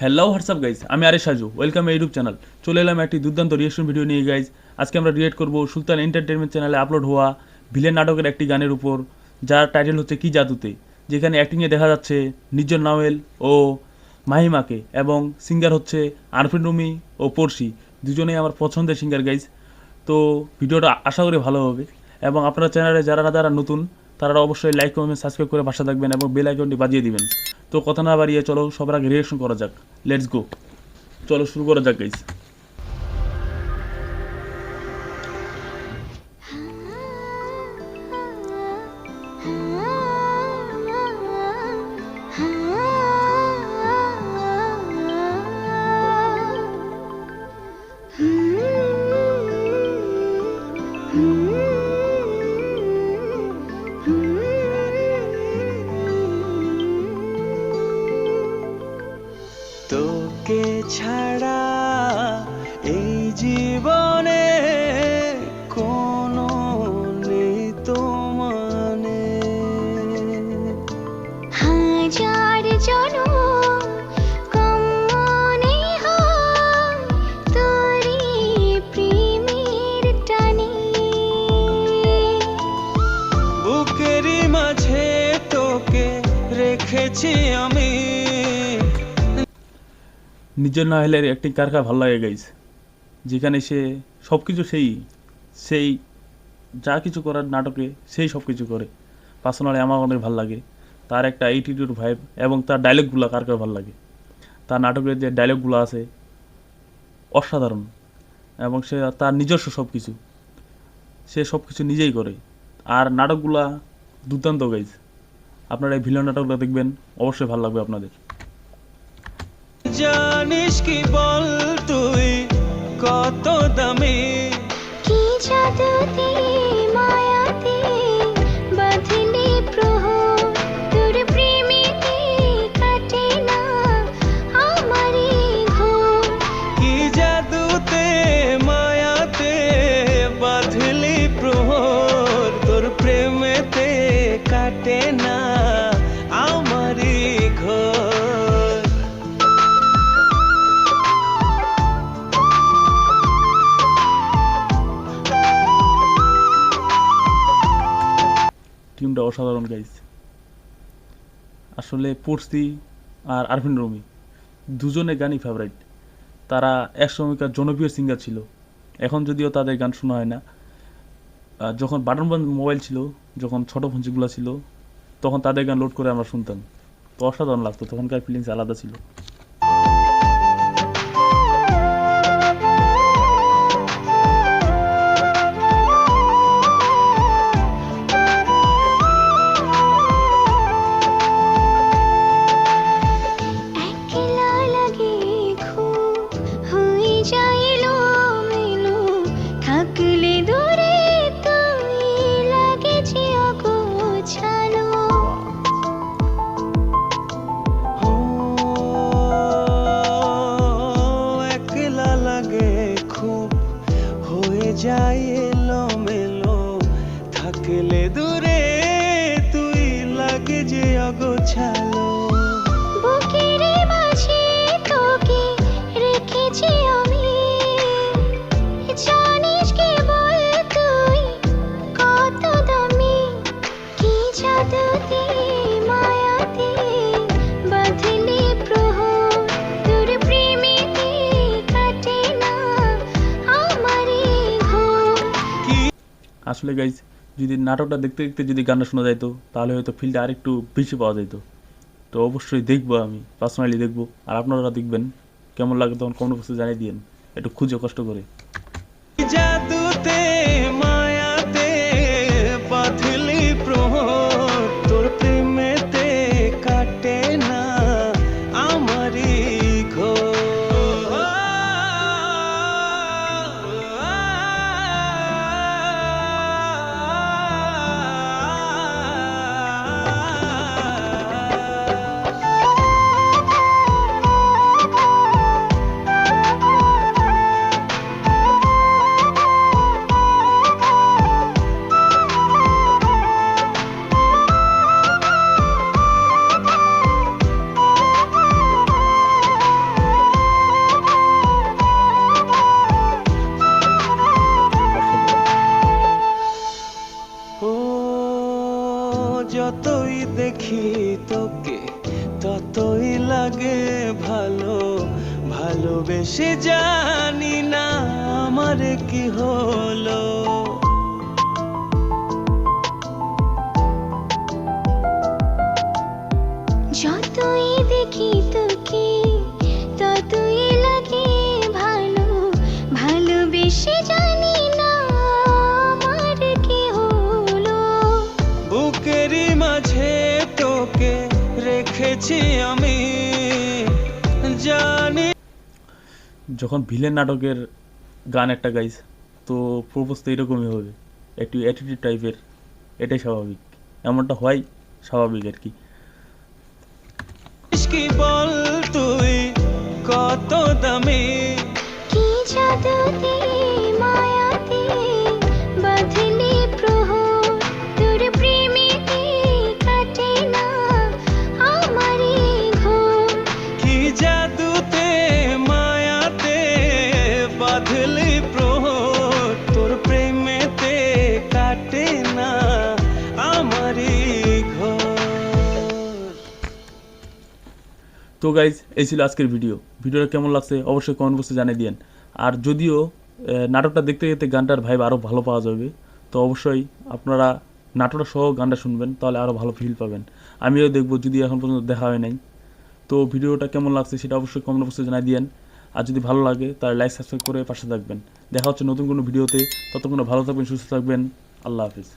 Hello WhatsApp guys আমি আরে Saju welcome YouTube channel চলে এলাম একটি দুর্দান্ত রিয়েকশন ভিডিও নিয়ে গাইজ আজকে আমরা রিয়েট করব সুলতান এন্টারটেনমেন্ট চ্যানেলে আপলোড হওয়া ভিলেন নাটকের একটি গানের উপর, যার টাইটেল হচ্ছে কি জাদুতে, যেখানে অ্যাক্টিংয়ে দেখা যাচ্ছে নির্জন নাওয়েল ও মাহিমাকে, এবং সিঙ্গার হচ্ছে আরফিন রুমি ও পড়শি দুজনেই আমার পছন্দের সিঙ্গার গাইজ তো ভিডিওটা আশা করি ভালো হবে, এবং আপনার চ্যানেলে যারা যারা নতুন তারা অবশ্যই লাইক কমেন্ট সাবস্ক্রাইব করে ভাষা থাকবেন এবং বেল আইকনটি বাজিয়ে দিবেন তো কথা না বাড়িয়ে চলো সবার আগে রিয়েকশন করা যাক লেটস গো চলো শুরু করা যাক গাইজ তোকে ছাড়া এই জীবনে কোনো নেই তো মানে। হাজার জনম রেখেছি আমি। নিজের না হলে অ্যাক্টিং কার কার ভালো লাগে গাইজ যেখানে সে সব কিছু সেই সেই যা কিছু করার নাটকে সেই সব কিছু করে। পার্সোনালি আমার অনেক ভালো লাগে। তার একটা এইটিটিউড ভাইব এবং তার ডায়লগগুলো কার কার ভালো লাগে। তার নাটকের যে ডায়লগগুলো আছে, অসাধারণ। এবং সে তার নিজস্ব সব কিছু সে সব কিছু নিজেই করে। আর নাটকগুলা দুর্দান্ত গাইজ আপনারা এই ভিলেন নাটকগুলো দেখবেন, অবশ্যই ভালো লাগবে আপনাদের। জানিস কি বল তুই কত দামি? কি জাদুতে মায়াতে বাঁধলে প্রহর তোর প্রেমেতে কাটে না ঘোর। কি জাদুতে মায়াতে বাঁধলি প্রহর তোর প্রেমেতে কাটে না টিমটা অসাধারণ গাইজ আসলে পড়ছি আর আরফিন রমি দুজনে গানই ফেভারিট তারা এক সময়কার জনপ্রিয় সিঙ্গার ছিল। এখন যদিও তাদের গান শোনা হয় না। যখন বাটন বন্ধ মোবাইল ছিল, যখন ছোট ফোন যেগুলো ছিল, তখন তাদের গান লোড করে আমরা শুনতাম। তো অসাধারণ লাগতো, তখনকার ফিলিংস আলাদা ছিল। হয়ে আসলে গাইজ যদি নাটকটা দেখতে দেখতে যদি গানটা শোনা যাইতো তাহলে হয়তো ফিলটা আরেকটু বেশি পাওয়া যেত তো। অবশ্যই দেখব আমি পার্সোনালি দেখব। আর আপনারা দেখবেন, কেমন লাগে তখন কমেন্ট বক্সে জানিয়ে দিয়েন। একটু খুঁজে কষ্ট করে। ভালোবেসে জানি না আমার কি হলো। যতই দেখি তোকে ততই লাগে ভালো ভালোবেসে জানি না আমার কি হলো। বুকেরই মাঝে তোকে রেখেছি আমি। যখন ভিলেন নাটকের গান একটা গাইস তো প্রপোজ তো এরকমই হবে। একটু অ্যাটিটিউড টাইপের এটাই স্বাভাবিক। এমনটা হয় স্বাভাবিক আর কি। কি বল তুই কত দামি? কি জাদু মায়াতে তো গাইজ এই ছিল আজকের ভিডিও ভিডিওটা কেমন লাগছে অবশ্যই কমেন্ট বক্সে জানিয়ে দিন আর যদিও নাটকটা দেখতে দেখতে গানটার ভাইব আরও ভালো পাওয়া যাবে, তো অবশ্যই আপনারা নাটকটা সহ গানটা শুনবেন, তাহলে আরও ভালো ফিল পাবেন। আমিও দেখব, যদি এখন পর্যন্ত দেখা হয় নাই। তো ভিডিওটা কেমন লাগছে সেটা অবশ্যই কমেন্ট বক্সে জানিয়ে দিন আর যদি ভালো লাগে, তাহলে লাইক সাবস্ক্রাইব করে পাশে থাকবেন। দেখা হচ্ছে নতুন কোনো ভিডিওতে ততক্ষণ ভালো থাকবেন, সুস্থ থাকবেন। আল্লাহ হাফিজ।